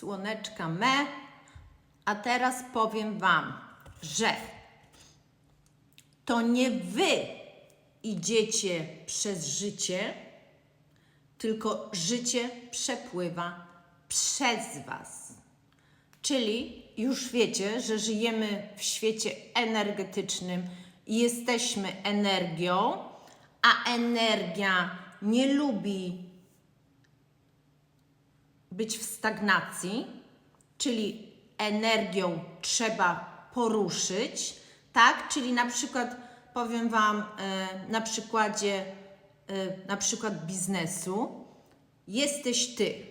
słoneczka me. A teraz powiem Wam, że to nie Wy idziecie przez życie, tylko życie przepływa przez Was. Czyli już wiecie, że żyjemy w świecie energetycznym jesteśmy energią, a energia nie lubi być w stagnacji, czyli energią trzeba poruszyć, tak? Czyli na przykład powiem Wam e, na przykładzie e, na przykład biznesu. Jesteś Ty.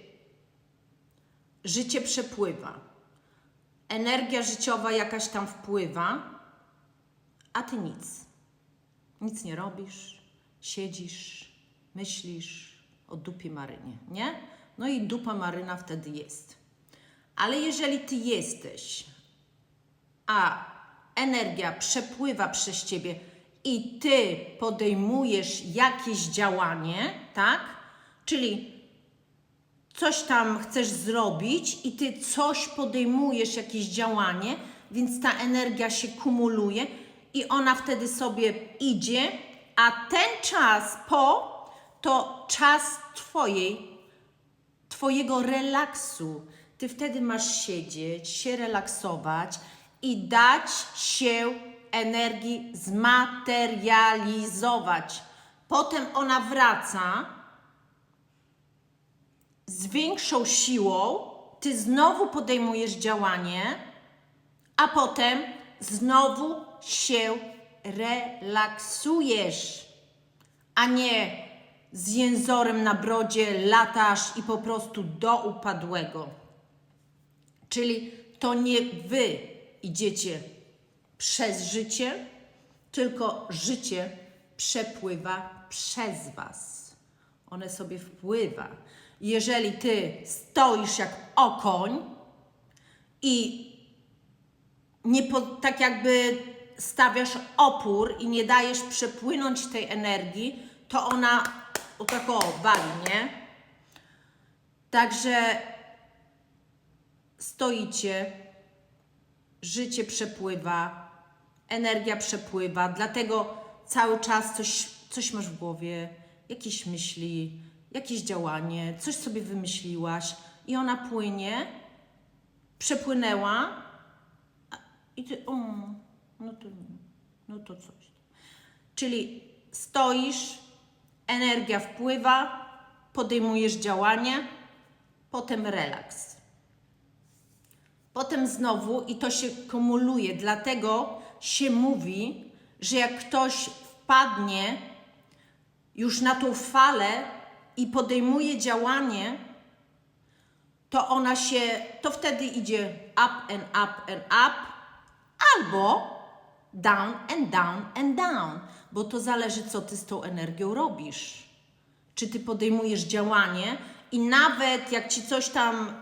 Życie przepływa. Energia życiowa jakaś tam wpływa, a Ty nic. Nic nie robisz, siedzisz, myślisz o dupie Marynie, nie? No i dupa Maryna wtedy jest. Ale jeżeli ty jesteś, a energia przepływa przez ciebie i ty podejmujesz jakieś działanie, tak? Czyli coś tam chcesz zrobić i ty coś podejmujesz, jakieś działanie, więc ta energia się kumuluje i ona wtedy sobie idzie, a ten czas po to czas twojej Twojego relaksu. Ty wtedy masz siedzieć, się relaksować i dać się energii zmaterializować. Potem ona wraca z większą siłą, ty znowu podejmujesz działanie, a potem znowu się relaksujesz, a nie z jęzorem na brodzie latasz i po prostu do upadłego. Czyli to nie wy idziecie przez życie, tylko życie przepływa przez was. One sobie wpływa. Jeżeli ty stoisz jak okoń i nie po, tak jakby stawiasz opór i nie dajesz przepłynąć tej energii, to ona o tak o nie? Także stoicie, życie przepływa, energia przepływa, dlatego cały czas coś, coś masz w głowie, jakieś myśli, jakieś działanie, coś sobie wymyśliłaś i ona płynie, przepłynęła i ty, o, no to no to coś. Czyli stoisz, energia wpływa, podejmujesz działanie, potem relaks. Potem znowu i to się kumuluje, dlatego się mówi, że jak ktoś wpadnie już na tą falę i podejmuje działanie, to ona się, to wtedy idzie up and up and up, albo down and down and down, bo to zależy, co ty z tą energią robisz. Czy ty podejmujesz działanie i nawet jak ci coś tam,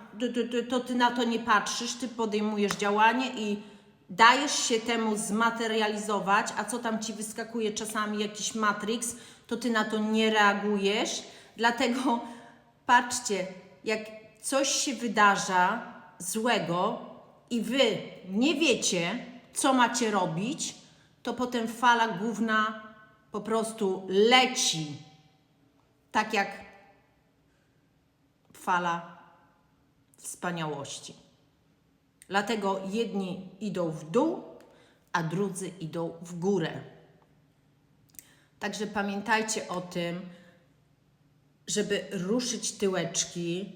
to, ty na to nie patrzysz, ty podejmujesz działanie i dajesz się temu zmaterializować, a co tam ci wyskakuje czasami jakiś matrix, to ty na to nie reagujesz. Dlatego patrzcie, jak coś się wydarza złego i wy nie wiecie, co macie robić, to potem fala główna po prostu leci. Tak jak fala wspaniałości. Dlatego jedni idą w dół, a drudzy idą w górę. Także pamiętajcie o tym, żeby ruszyć tyłeczki,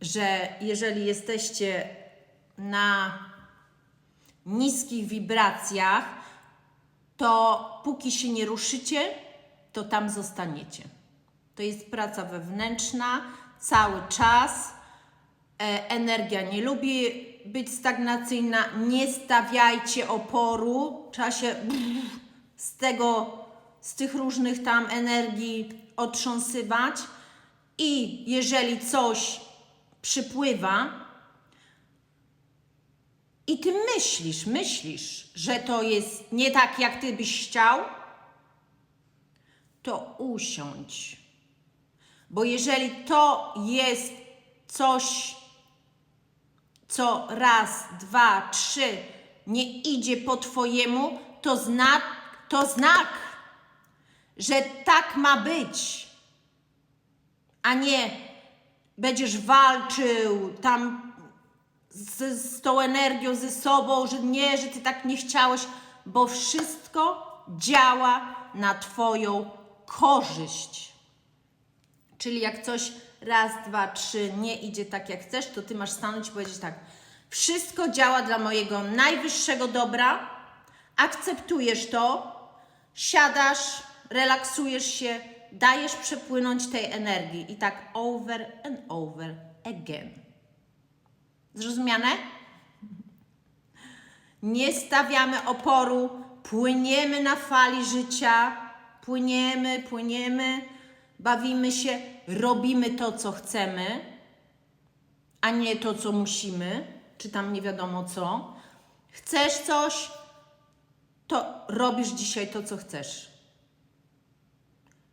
że jeżeli jesteście na niskich wibracjach, to póki się nie ruszycie, to tam zostaniecie. To jest praca wewnętrzna cały czas. E, energia nie lubi być stagnacyjna. Nie stawiajcie oporu. Trzeba się z tego, z tych różnych tam energii otrząsywać. I jeżeli coś przypływa, i ty myślisz, myślisz, że to jest nie tak, jak ty byś chciał, to usiądź. Bo jeżeli to jest coś co raz, dwa, trzy nie idzie po Twojemu, to znak, to znak, że tak ma być, a nie będziesz walczył tam z, z tą energią ze sobą, że nie, że Ty tak nie chciałeś, bo wszystko działa na Twoją korzyść. Czyli jak coś raz, dwa, trzy nie idzie tak jak chcesz, to ty masz stanąć i powiedzieć tak. Wszystko działa dla mojego najwyższego dobra, akceptujesz to, siadasz, relaksujesz się, dajesz przepłynąć tej energii i tak over and over again. Zrozumiane? Nie stawiamy oporu, płyniemy na fali życia, płyniemy, płyniemy, bawimy się, robimy to, co chcemy, a nie to, co musimy, czy tam nie wiadomo co. Chcesz coś, to robisz dzisiaj to, co chcesz.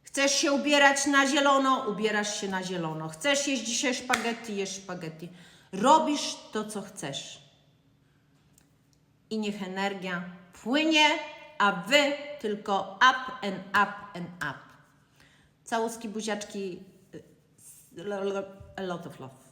Chcesz się ubierać na zielono, ubierasz się na zielono. Chcesz jeść dzisiaj szpaghetti, jesz szpaghetti. Robisz to, co chcesz i niech energia płynie, a wy tylko up and up and up. Całuski, buziaczki, y, a lot of love.